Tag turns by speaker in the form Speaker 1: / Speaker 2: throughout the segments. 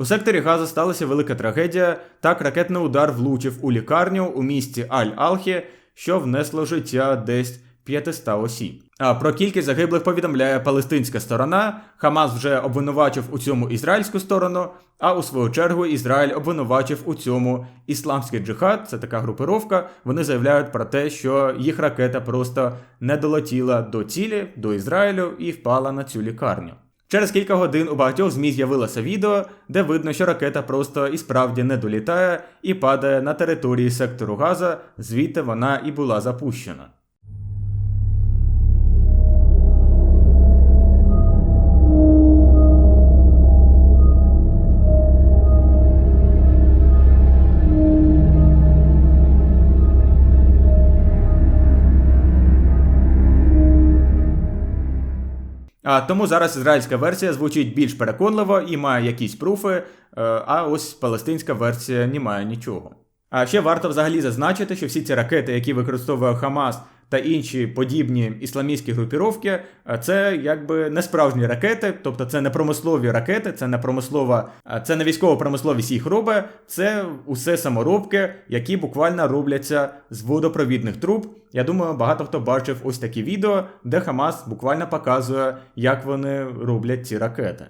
Speaker 1: У секторі Газа сталася велика трагедія. Так ракетний удар влучив у лікарню у місті Аль-Алхі, що внесло життя десь 500 осіб. А про кількість загиблих повідомляє палестинська сторона. Хамас вже обвинувачив у цьому ізраїльську сторону, а у свою чергу Ізраїль обвинувачив у цьому ісламський джихад. Це така групировка. Вони заявляють про те, що їх ракета просто не долетіла до цілі, до Ізраїлю і впала на цю лікарню. Через кілька годин у багатьох ЗМІ з'явилося відео, де видно, що ракета просто і справді не долітає і падає на території сектору Газа, звідти вона і була запущена. А тому зараз ізраїльська версія звучить більш переконливо і має якісь пруфи, е, а ось палестинська версія не має нічого. А ще варто взагалі зазначити, що всі ці ракети, які використовує Хамас та інші подібні ісламістські групіровки, це якби не справжні ракети, тобто це не промислові ракети, це не промислова, це не військово-промисловість їх робить, це усе саморобки, які буквально робляться з водопровідних труб. Я думаю, багато хто бачив ось такі відео, де Хамас буквально показує, як вони роблять ці ракети.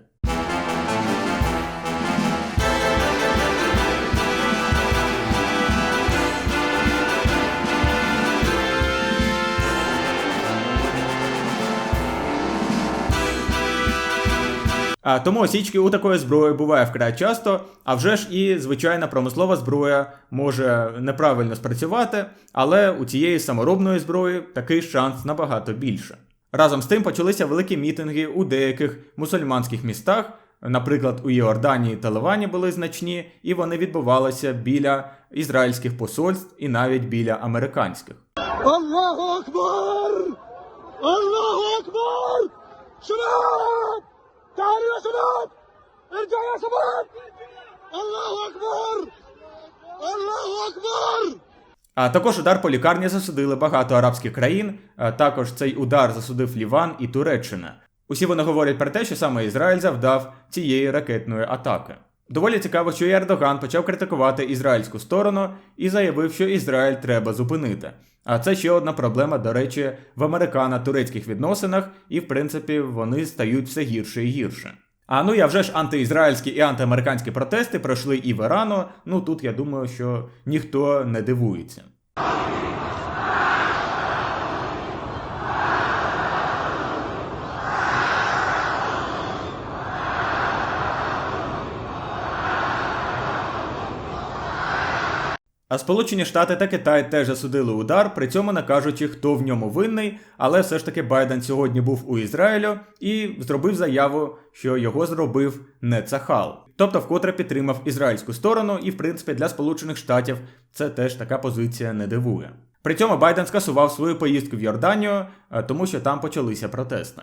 Speaker 1: А тому осічки у такої зброї буває вкрай часто, а вже ж і звичайна промислова зброя може неправильно спрацювати, але у цієї саморобної зброї такий шанс набагато більше. Разом з тим почалися великі мітинги у деяких мусульманських містах, наприклад, у Йорданії та Ливані були значні, і вони відбувалися біля ізраїльських посольств і навіть біля американських.
Speaker 2: Аллаху Акбар! Аллаху Акбар! Шабаб! تعالوا يا شباب ارجعوا يا شباب الله اكبر الله اكبر
Speaker 1: А також удар по лікарні засудили багато арабських країн. а Також цей удар засудив Ліван і Туреччина. Усі вони говорять про те, що саме Ізраїль завдав цієї ракетної атаки. Доволі цікаво, що і Ердоган почав критикувати ізраїльську сторону і заявив, що Ізраїль треба зупинити. А це ще одна проблема, до речі, в американо-турецьких відносинах, і в принципі вони стають все гірше і гірше. А ну я вже ж антиізраїльські і антиамериканські протести пройшли і в Ірану. Ну тут я думаю, що ніхто не дивується. А Сполучені Штати та Китай теж засудили удар, при цьому не кажучи, хто в ньому винний, але все ж таки Байден сьогодні був у Ізраїлю і зробив заяву, що його зробив не Цахал. Тобто, вкотре підтримав ізраїльську сторону, і в принципі для Сполучених Штатів це теж така позиція не дивує. При цьому Байден скасував свою поїздку в Йорданію, е, тому що там почалися протести.